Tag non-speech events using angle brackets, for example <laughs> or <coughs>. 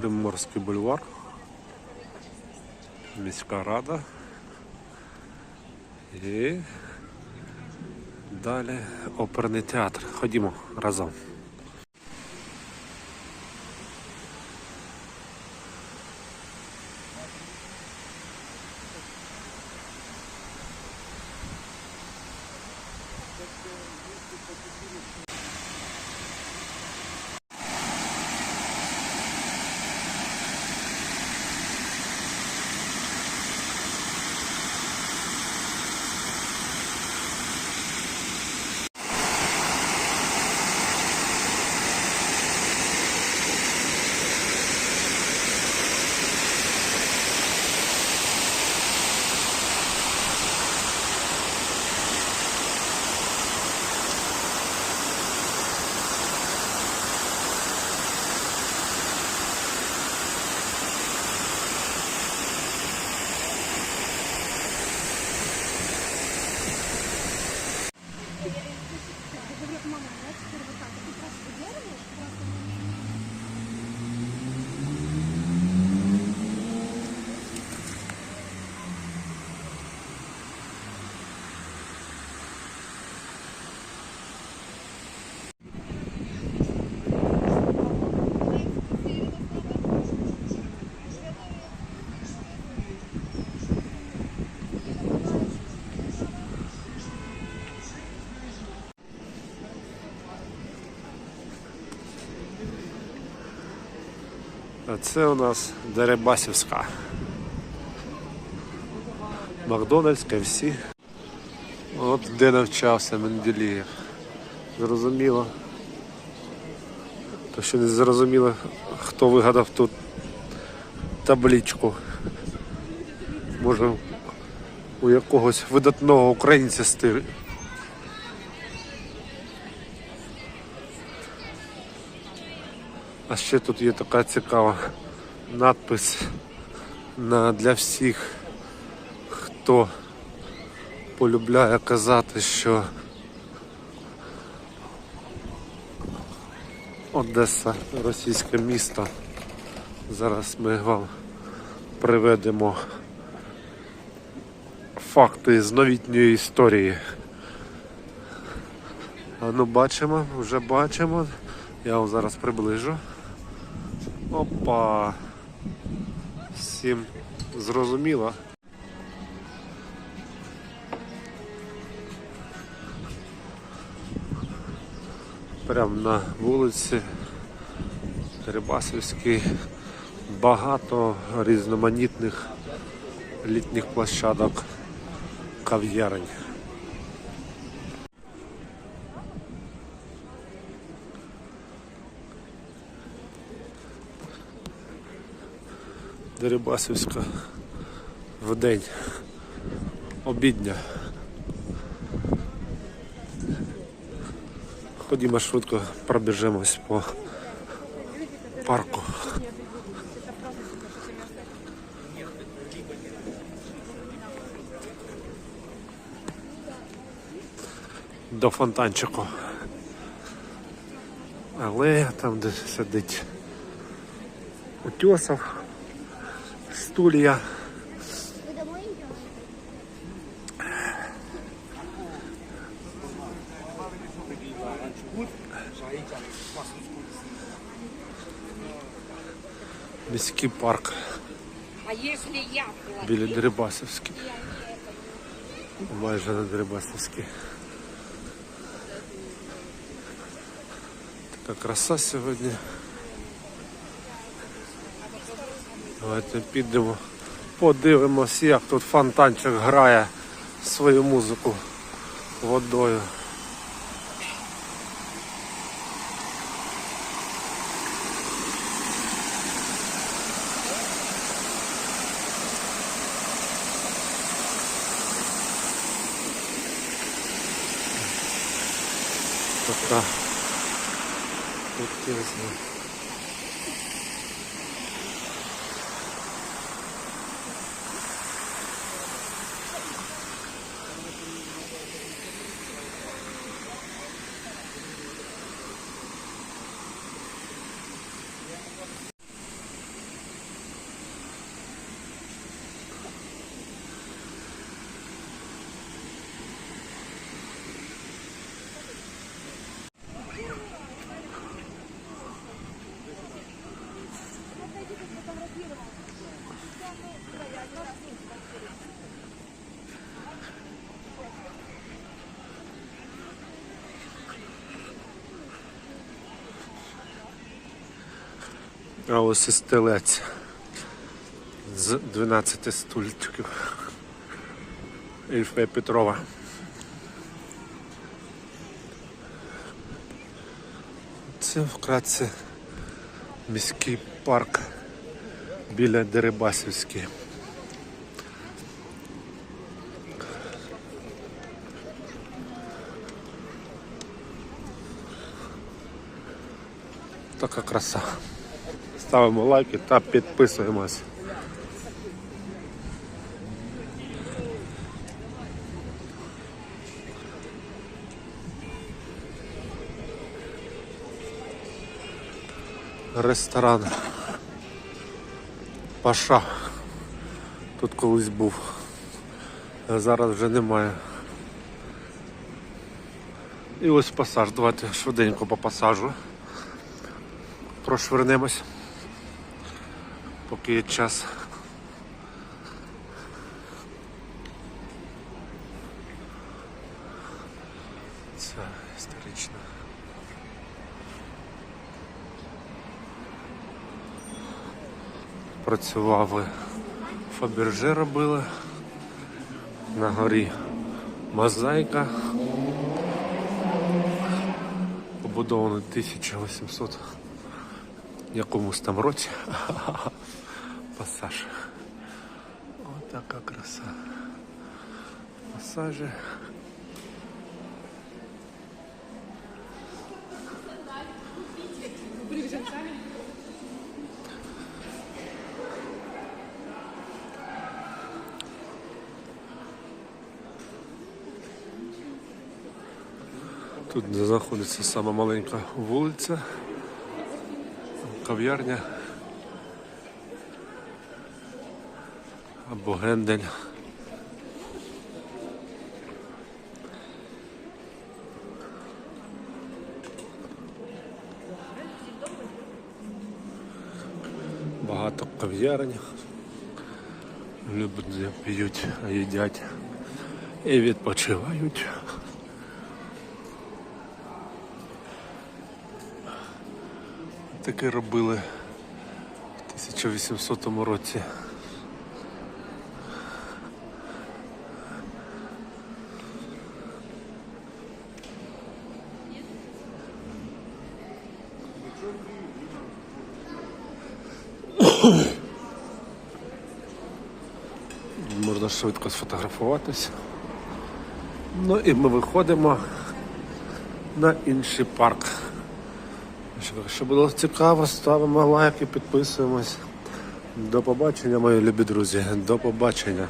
Приморський бульвар. Міська рада. І далі оперний театр. Ходімо разом. А це у нас Дерибасівська. Макдональдс, КФС. От де навчався Менделієв. Зрозуміло. То що не зрозуміло, хто вигадав тут табличку. Може у якогось видатного українця стиль. А ще тут є така цікава надпис на, для всіх, хто полюбляє казати, що Одеса російське місто. Зараз ми вам приведемо факти з новітньої історії. А ну бачимо, вже бачимо. Я вам зараз приближу. Опа. Всім зрозуміло. Прямо на вулиці Теребасівській багато різноманітних літніх площадок кав'ярень. Дерибасівська в день обідня. Ходімо швидко пробіжимось по парку. До фонтанчику. Але там, де сидить утесов, стулья. Вы домой идете? Міський парк А если я плачу? біля Дерибасівський. Майже на Дерибасівській. Така краса сьогодні. Давайте підемо, подивимось, як тут фонтанчик грає свою музику водою. Така крутизна. А ось і стелець з 12 стульчиків. Ільфе Петрова. Це вкратце міський парк біля Дерибасівський. Така краса. Ставимо лайки та підписуємось. Ресторан Паша. Тут колись був. А зараз вже немає. І ось пасаж. Давайте швиденько по пасажу. Прошвернемось. Поки є час. Це історично. Працювали Фаберже робили. На горі мозаїка. Побудовано 1800 якомусь там році. <laughs> Пасаж. Така краса. Пасажі. Тут знаходиться сама маленька вулиця, кав'ярня або гендель. Багато кав'ярень. Люди п'ють, їдять і відпочивають. Таке робили в 1800 році. <coughs> Можна швидко сфотографуватися. Ну і ми виходимо на інший парк. Що- Якщо було цікаво, ставимо лайки, підписуємось. До побачення, мої любі друзі. До побачення.